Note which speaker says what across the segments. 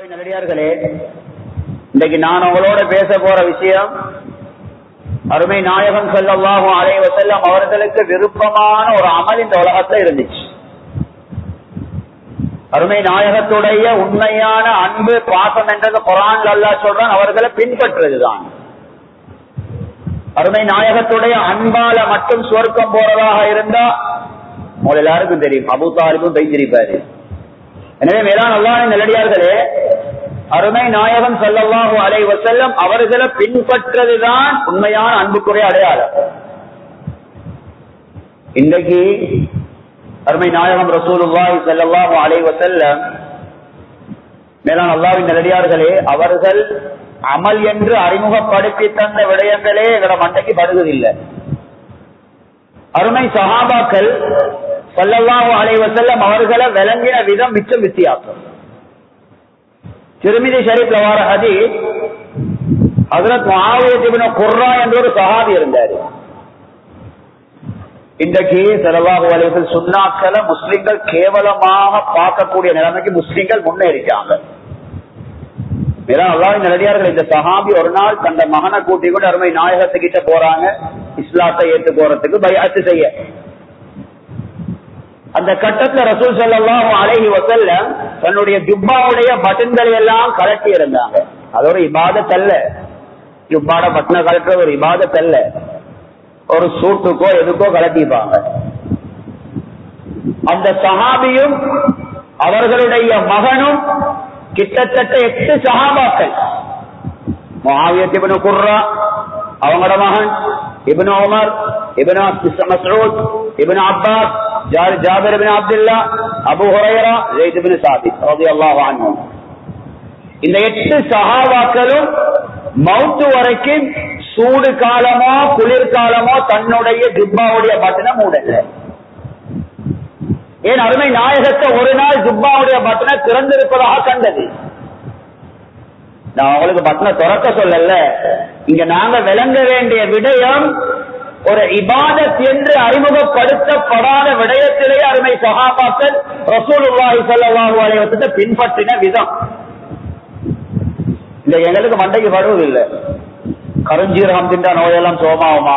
Speaker 1: அல்லாஹ்வின் நல்லடியார்களே இன்னைக்கு நான் உங்களோட பேச போற விஷயம் அருமை நாயகம் செல்லவாகும் அலைஹி வஸல்லம் அவர்களுக்கு விருப்பமான ஒரு அமல் இந்த உலகத்துல இருந்துச்சு. அருமை நாயகத்துடைய உண்மையான அன்பு பாசம் என்றது குரான் அல்லா சொல்றான் அவர்களை பின்பற்றுவதுதான். அருமை நாயகத்துடைய அன்பால மட்டும் சுவர்க்கம் போறதாக இருந்தா உங்க எல்லாருக்கும் தெரியும் அபு தாலிபும் தைத்திருப்பாரு. எனவே மேலான அல்லாஹ் நல்லடியார்களே அருமை நாயகம் ஸல்லல்லாஹு அலைவ செல்லம் அவர்களை பின்பற்றதுதான் உண்மையான அன்புக்குரிய அடையாளம். இன்றைக்கு அருமை நாயகம் ரசூலுல்லாஹி செல்லவாக அலைஹி செல்லம் மேலான அல்லாவின் நல்லடியார்களே அவர்கள் அமல் என்று அறிமுகப்படுத்தி தந்த விடயங்களே எங்களோட மண்டைக்கு படுவதில்லை அருமை சகாபாக்கள் சல்லல்லாஹு அலைவ செல்லம் அவர்களை விளங்கின விதம் மிச்சம் வித்தியாசம். திருமிதி ஷரீப்ல வர ஹதி அதனால் முஆவியத் குர்ரா என்ற ஒரு சஹாபி இருந்தாரு இன்றைக்கு செலவாக அலைஹி சுண்ணாக்களை முஸ்லிம்கள் கேவலமாக பார்க்கக்கூடிய நிலைமைக்கு முஸ்லிம்கள் முன்னேறிட்டாங்க அல்லாஹ் நல்லடியார்கள் இந்த சஹாபி ஒரு நாள் தந்த மகனை கூட்டி கொண்டு அருமை நாயகத்துக்கிட்ட போறாங்க இஸ்லாத்தை ஏற்று போறதுக்கு பயத்து செய்ய அந்த கட்டத்துல ரசூல் ஸல்லல்லாஹு அழகி வசல்ல தன்னுடைய ஜுப்பாவுடைய பட்டன்களை எல்லாம் கலட்டி இருந்தாங்க. அது ஒரு இபாதத் அல்ல. ஜுப்பாட பட்டனை கலட்டுறது ஒரு இபாதத் அல்ல. ஒரு சூட்டுக்கோ எதுக்கோ கலட்டிப்பாங்க. அந்த சஹாபியும் அவர்களுடைய மகனும் கிட்டத்தட்ட எட்டு சஹாபாக்கள். முஆவியத் இப்னு குர்ரா அவங்களோட மகன் Ibn Omar Ibn Masood Ibn Abbas யார் ஜாபிர் அபு ஹுரைரா இந்த எட்டு சகாவாக்களும் மவுத்து வரைக்கும் சூடு காலமோ குளிர்காலமோ தன்னுடைய ஜிப்பாவுடைய பட்டனை மூடல. ஏன் அருமை நாயகத்தை ஒரு நாள் ஜிப்பாவுடைய பட்டனை திறந்திருப்பதாக கண்டது. நான் உங்களுக்கு பட்டனை துறக்க சொல்லல. இங்க நாங்க விளங்க வேண்டிய விடயம் ஒரு இபாதத் என்று அறிமுகப்படுத்தப்படாத விடயத்திலே அருமை சகாபாக்கள் ரசூலுல்லாஹி ஸல்லல்லாஹு அலைஹி வஸல்லம் பின்பற்றின விதம். இந்த எங்களுக்கு மண்டைக்கு வருவதில்லை கருஞ்சீரகம் தின்ற நோயெல்லாம் சோமாவுமா?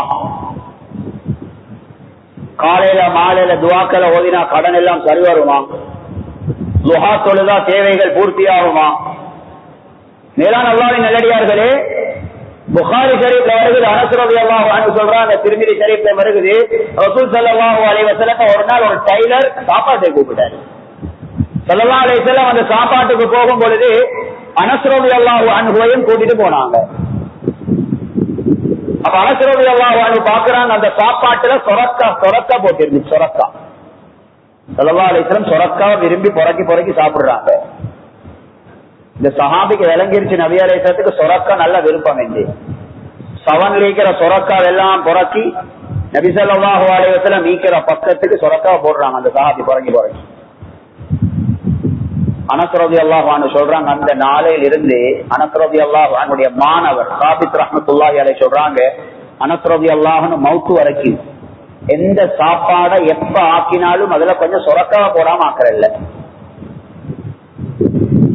Speaker 1: காலையில மாலையில துவாக்களை ஓதினா கடன் எல்லாம் சரி வருமா? துஹா தொழுதா தேவைகள் பூர்த்தியாகுமா? மேலான அல்லாவின் நல்லடியார்களே புகாரி ஷரீப்ல வருகிறது. அனசுரவி அல்லாஹ் சொல்றாங்க திருமிதி ஷரீப்ல வருகிறது. ரசூல் சல்லாஹூ அலி ஒரு நாள் ஒரு டைலர் சாப்பாட்டை கூப்பிட்டாரு. சல்லா அலைவசலம் அந்த சாப்பாட்டுக்கு போகும் பொழுது அனசுரவி அல்லாஹு அனுபவையும் கூட்டிட்டு போனாங்க. அப்ப அனசுரவி அல்லாஹு பாக்குறாங்க அந்த சாப்பாட்டுல சொரக்கா சொரக்கா போட்டிருந்து சொரக்கா. சல்லா அலிஸ்லம் சொரக்கா விரும்பி புறக்கி புறக்கி சாப்பிடுறாங்க. இந்த சஹாபிக்கு விளங்கிருச்சு நபி அலேசத்துக்கு சொரக்கா நல்ல விருப்பம் என்று. சவன் லீக்கிற சொரக்காவை எல்லாம் புறக்கி நபி ஆலயத்துல அலைவத்துல மீக்கிற பக்கத்துக்கு சொரக்கா போடுறாங்க. அந்த சஹாபி புறக்கி புறக்கி அனஸ்ரதி அல்லாஹானு சொல்றாங்க அந்த நாளையில இருந்து அனஸ்ரதி அல்லாஹானுடைய மாணவர் சாபித் ரஹமத்துல்லாஹி அலை சொல்றாங்க அனஸ்ரதி அல்லாஹனு மவுத்து வரைக்கும் எந்த சாப்பாடை எப்ப ஆக்கினாலும் அதுல கொஞ்சம் சொரக்காவை போடாம ஆக்குறல்ல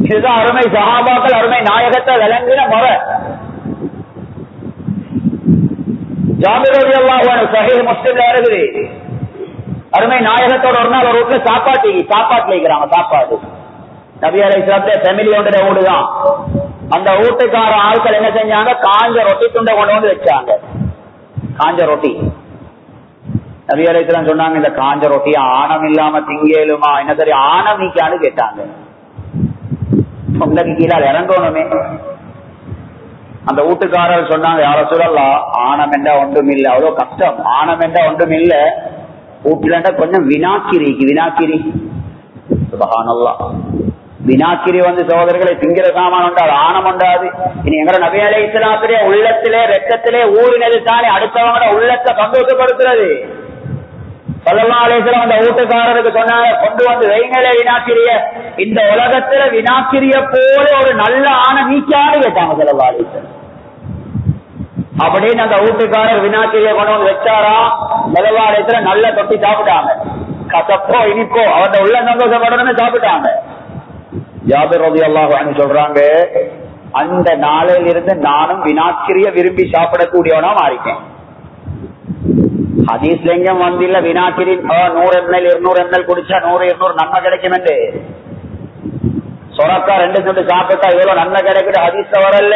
Speaker 1: இதுதான் அருமை சகாபாக்கள் அருமை நாயகத்தை விளங்கின முறை. ஜாமிரோதி அல்லாஹ் சஹி முஸ்லிம்ல இருக்குது. அருமை நாயகத்தோட ஒரு நாள் ஒரு வீட்டுல சாப்பாட்டு சாப்பாட்டுல இருக்கிறாங்க சாப்பாடு. நபி அலை சாப்பிட்ட ஃபேமிலியோட அந்த வீட்டுக்கார ஆட்கள் என்ன செஞ்சாங்க? காஞ்ச ரொட்டி துண்டை கொண்டு வந்து வச்சாங்க. காஞ்ச ரொட்டி. நபி சொன்னாங்க இந்த காஞ்ச ரொட்டி ஆணம் இல்லாம திங்கேலுமா? என்ன சரி ஆணம் நீக்கான்னு கேட்டாங்க. சொந்தக்கு கீழே இறங்கணுமே. அந்த வீட்டுக்காரர் சொன்னாங்க யார சொல்லலாம் ஆணம் என்றா ஒன்றும் இல்லை அவ்வளவு கஷ்டம். ஆணம் என்றா ஒன்றும் இல்ல வீட்டுலண்டா கொஞ்சம் வினாக்கிரி வினாக்கிரி. சுபஹானல்லா வினாக்கிரி வந்து சகோதரர்களை திங்கிற சாமான் உண்டாது ஆணம் உண்டாது. இனி எங்கட நபியலை இஸ்லாத்திலே உள்ளத்திலே ரத்தத்திலே ஊறினது தானே அடுத்தவங்களோட உள்ளத்தை சந்தோஷப்படுத்துறது. சொல்லலாம் அந்த வீட்டுக்காரருக்கு சொன்னாங்க கொண்டு வந்து வைங்களே வினாக்கிரிய இந்த உலகத்துல வினாக்கிரிய போல ஒரு நல்ல ஆணை நீக்காது கேட்டாங்க சொல்லலாம் அப்படின்னு அந்த வீட்டுக்காரர் வினாக்கிரிய கொண்டு வந்து வச்சாரா? செலவாலயத்துல நல்ல தொட்டி சாப்பிட்டாங்க. கசப்போ இனிப்போ அவரோட உள்ள சந்தோஷப்படணும்னு சாப்பிட்டாங்க. ஜாபிர் ரவி அல்லாஹ் சொல்றாங்க அந்த நாளையிலிருந்து நானும் வினாக்கிரிய விரும்பி சாப்பிடக்கூடியவனா மாறிட்டேன். ஹதீஸ்ல எங்கும் வந்தில்ல வினாக்கிரி நூறு எம்எல் இருநூறு எம்எல் குடிச்சா நூறு இருநூறு நன்மை கிடைக்கும் என்று சொரக்கா ரெண்டு துண்டு சாப்பிட்டா இவ்வளவு நன்மை கிடைக்குது ஹதீஸ்ல வரல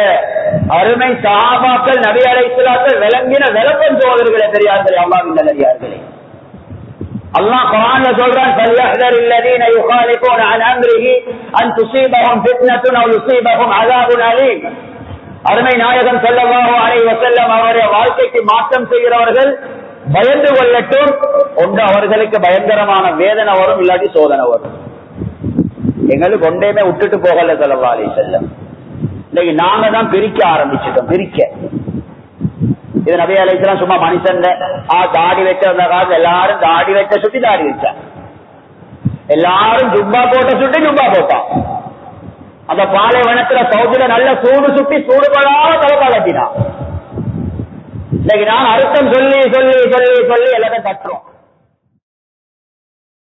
Speaker 1: அருமை சாபாக்கள் நபி அலைசலாக்கள் விளங்கின விளக்கம் சோதர்களே பெரியார்களே அல்லாவின் நல்லடியார்களே அல்லாஹ் குர்ஆன்ல சொல்றான் فليحذر الذين يخالفون عن امره ان تصيبهم فتنه او يصيبهم عذاب اليم அருமை நாயகம் ஸல்லல்லாஹு அலைஹி வஸல்லம் அவருடைய வாழ்க்கைக்கு மாற்றம் செய்கிறவர்கள் பயந்து கொள்ளட்டும். ஒன்று அவர்களுக்கு பயங்கரமான வேதனை வரும் இல்லாட்டி சோதனை வரும். எங்களுக்கு ஒன்றையுமே விட்டுட்டு போகல செலவாளி செல்லம் இன்னைக்கு நாங்க தான் பிரிக்க ஆரம்பிச்சிட்டோம் பிரிக்க. இது நபி அலைக்கலாம் சும்மா மனுஷன் தாடி வச்ச அந்த காலத்துல எல்லாரும் தாடி வச்ச சுத்தி தாடி வச்சான் எல்லாரும் ஜுப்பா போட்ட சுட்டி ஜுப்பா போட்டான் அந்த பாலைவனத்துல சவுதியில நல்ல சூடு சுட்டி சூடு படாம தலப்பா இன்னைக்கு நான் அர்த்தம் சொல்லி சொல்லி சொல்லி சொல்லி எல்லாத்தையும் கட்டுறோம்